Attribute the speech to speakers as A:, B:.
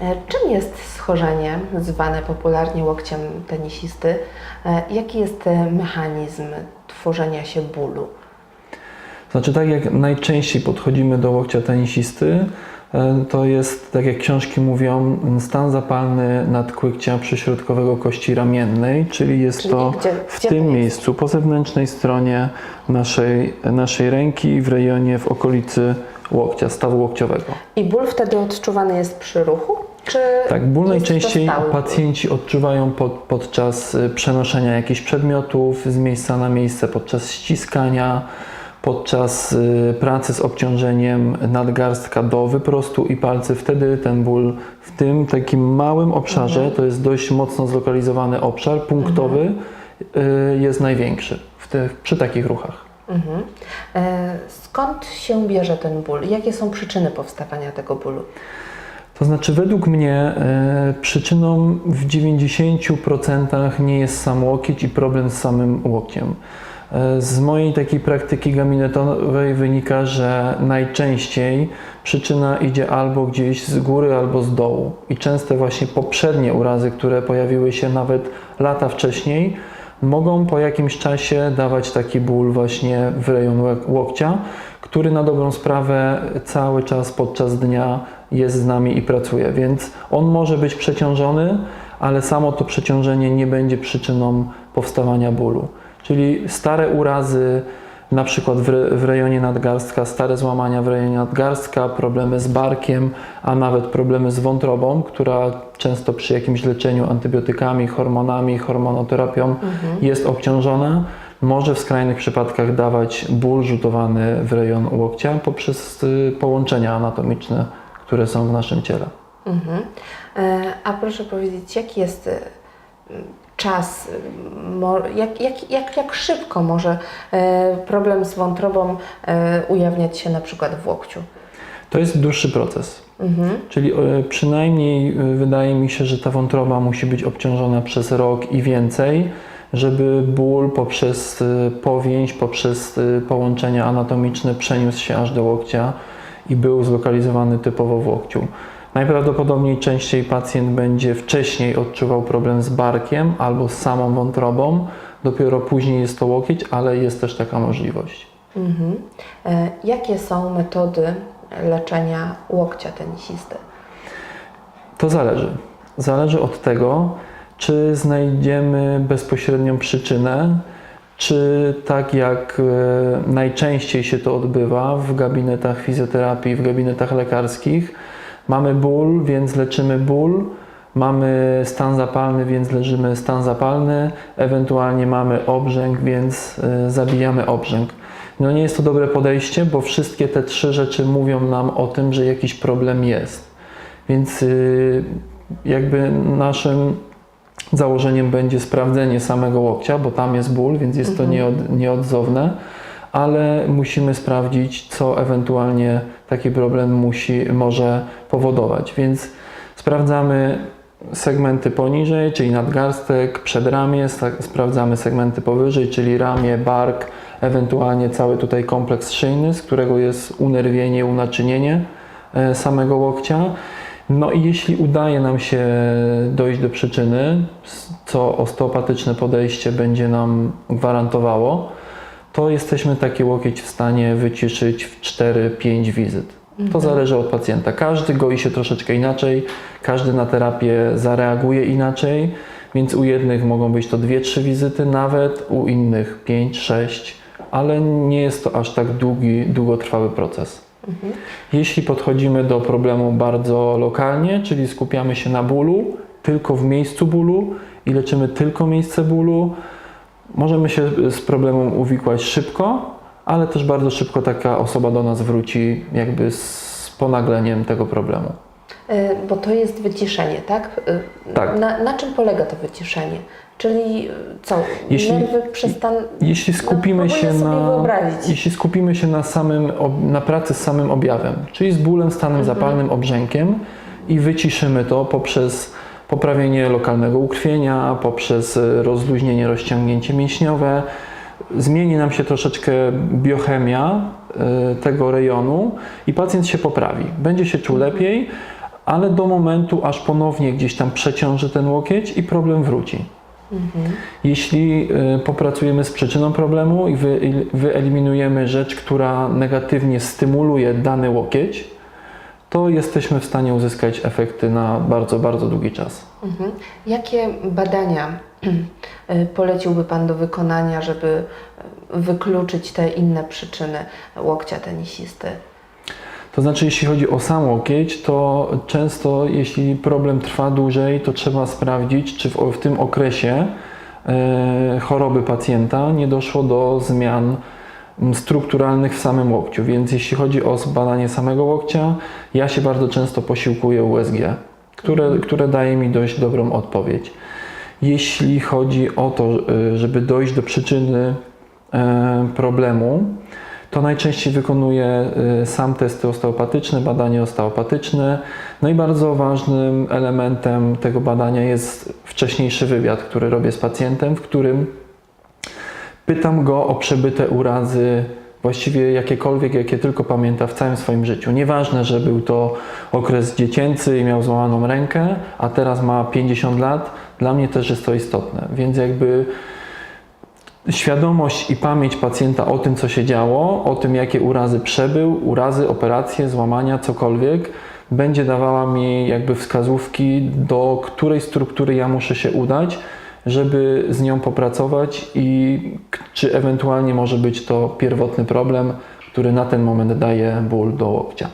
A: E, Czym jest schorzenie, zwane popularnie łokciem tenisisty? E, Jaki jest e, mechanizm tworzenia się bólu?
B: Znaczy tak jak najczęściej podchodzimy do łokcia tenisisty, to jest, tak jak książki mówią, stan zapalny nadkłykcia przyśrodkowego kości ramiennej, czyli jest
A: Czyli
B: to
A: gdzie-
B: w
A: gdzie
B: tym
A: jest?
B: miejscu, po zewnętrznej stronie naszej, naszej ręki, w rejonie, w okolicy łokcia, stawu łokciowego.
A: I ból wtedy odczuwany jest przy ruchu? Czy
B: Tak, ból najczęściej pacjenci odczuwają pod, podczas y, przenoszenia jakichś przedmiotów z miejsca na miejsce, podczas ściskania, podczas y, pracy z obciążeniem nadgarstka do wyprostu i palcy. Wtedy ten ból w tym takim małym obszarze,
A: Mhm.
B: to jest dość mocno zlokalizowany obszar, punktowy, y, jest największy w tych, przy takich ruchach.
A: Mhm. E, Skąd się bierze ten ból? Jakie są przyczyny powstawania tego bólu?
B: To znaczy, według mnie e, przyczyną w 90% nie jest sam łokieć i problem z samym łokciem. E, z mojej takiej praktyki gabinetowej wynika, że najczęściej przyczyna idzie albo gdzieś z góry, albo z dołu. I częste właśnie poprzednie urazy, które pojawiły się nawet lata wcześniej, mogą po jakimś czasie dawać taki ból właśnie w rejon łok- łokcia, który na dobrą sprawę cały czas podczas dnia jest z nami i pracuje, więc on może być przeciążony, ale samo to przeciążenie nie będzie przyczyną powstawania bólu. Czyli stare urazy, na przykład w, re- w rejonie nadgarstka, stare złamania w rejonie nadgarstka, problemy z barkiem, a nawet problemy z wątrobą, która często przy jakimś leczeniu antybiotykami, hormonami, hormonoterapią jest obciążona, może w skrajnych przypadkach dawać ból rzutowany w rejon łokcia poprzez y, połączenia anatomiczne, które są w naszym ciele.
A: Mhm. E, A proszę powiedzieć, jaki jest e, czas, jak, jak, jak, jak szybko może e, problem z wątrobą e, ujawniać się na przykład w łokciu?
B: To jest dłuższy proces.
A: Mhm.
B: Czyli e, przynajmniej wydaje mi się, że ta wątroba musi być obciążona przez rok i więcej, żeby ból poprzez powięź, poprzez połączenia anatomiczne przeniósł się aż do łokcia i był zlokalizowany typowo w łokciu. Najprawdopodobniej częściej pacjent będzie wcześniej odczuwał problem z barkiem albo z samą wątrobą, dopiero później jest to łokieć, ale jest też taka możliwość.
A: Mhm. E, Jakie są metody leczenia łokcia tenisisty?
B: To zależy. Zależy od tego, czy znajdziemy bezpośrednią przyczynę, czy tak jak e, najczęściej się to odbywa w gabinetach fizjoterapii, w gabinetach lekarskich, mamy ból, więc leczymy ból, mamy stan zapalny, więc leczymy stan zapalny, ewentualnie mamy obrzęk, więc e, zabijamy obrzęk. No nie jest to dobre podejście, bo wszystkie te trzy rzeczy mówią nam o tym, że jakiś problem jest. Więc y, jakby naszym założeniem będzie sprawdzenie samego łokcia, bo tam jest ból, więc jest to nieod, nieodzowne, ale musimy sprawdzić, co ewentualnie taki problem musi, może powodować. Więc sprawdzamy segmenty poniżej, czyli nadgarstek, przedramię, sprawdzamy segmenty powyżej, czyli ramię, bark, ewentualnie cały tutaj kompleks szyjny, z którego jest unerwienie, unaczynienie e, samego łokcia. No i jeśli udaje nam się dojść do przyczyny, co osteopatyczne podejście będzie nam gwarantowało, to jesteśmy taki łokieć w stanie wyciszyć w 4-5 wizyt. To zależy od pacjenta. Każdy goi się troszeczkę inaczej, każdy na terapię zareaguje inaczej, więc u jednych mogą być to 2-3 wizyty nawet, u innych 5-6, ale nie jest to aż tak długi, długotrwały proces. Jeśli podchodzimy do problemu bardzo lokalnie, czyli skupiamy się na bólu, tylko w miejscu bólu i leczymy tylko miejsce bólu, możemy się z problemem uwikłać szybko, ale też bardzo szybko taka osoba do nas wróci jakby z ponagleniem tego problemu.
A: E, Bo to jest wyciszenie, tak? E,
B: Tak.
A: Na, na czym polega to wyciszenie? Czyli e, co?
B: Jeśli-
A: Nerwy przestaną.
B: Jeśli skupimy
A: no,
B: się na,
A: wyobrazić.
B: jeśli skupimy się na samym, na pracy z samym objawem, czyli z bólem, stanem zapalnym, obrzękiem i wyciszymy to poprzez poprawienie lokalnego ukrwienia, poprzez e, rozluźnienie, rozciągnięcie mięśniowe, zmieni nam się troszeczkę biochemia e, tego rejonu i pacjent się poprawi. Będzie się czuł lepiej, ale do momentu, aż ponownie gdzieś tam przeciąży ten łokieć i problem wróci. Jeśli y, popracujemy z przyczyną problemu i wy, wyeliminujemy rzecz, która negatywnie stymuluje dany łokieć, to jesteśmy w stanie uzyskać efekty na bardzo, bardzo długi czas.
A: Mhm. Jakie badania y, poleciłby Pan do wykonania, żeby y, wykluczyć te inne przyczyny łokcia tenisisty?
B: To znaczy, jeśli chodzi o sam łokieć, to często, jeśli problem trwa dłużej, to trzeba sprawdzić, czy w, w tym okresie e, choroby pacjenta nie doszło do zmian strukturalnych w samym łokciu. Więc jeśli chodzi o zbadanie samego łokcia, ja się bardzo często posiłkuję USG, które, które daje mi dość dobrą odpowiedź. Jeśli chodzi o to, e, żeby dojść do przyczyny e, problemu, to najczęściej wykonuję y, sam testy osteopatyczne, badanie osteopatyczne. No i bardzo ważnym elementem tego badania jest wcześniejszy wywiad, który robię z pacjentem, w którym pytam go o przebyte urazy, właściwie jakiekolwiek, jakie tylko pamięta w całym swoim życiu. Nieważne, że był to okres dziecięcy i miał złamaną rękę, a teraz ma 50 lat, dla mnie też jest to istotne. Więc jakby świadomość i pamięć pacjenta o tym, co się działo, o tym, jakie urazy przebył, urazy, operacje, złamania, cokolwiek, będzie dawała mi jakby wskazówki, do której struktury ja muszę się udać, żeby z nią popracować i czy ewentualnie może być to pierwotny problem, który na ten moment daje ból do łokcia.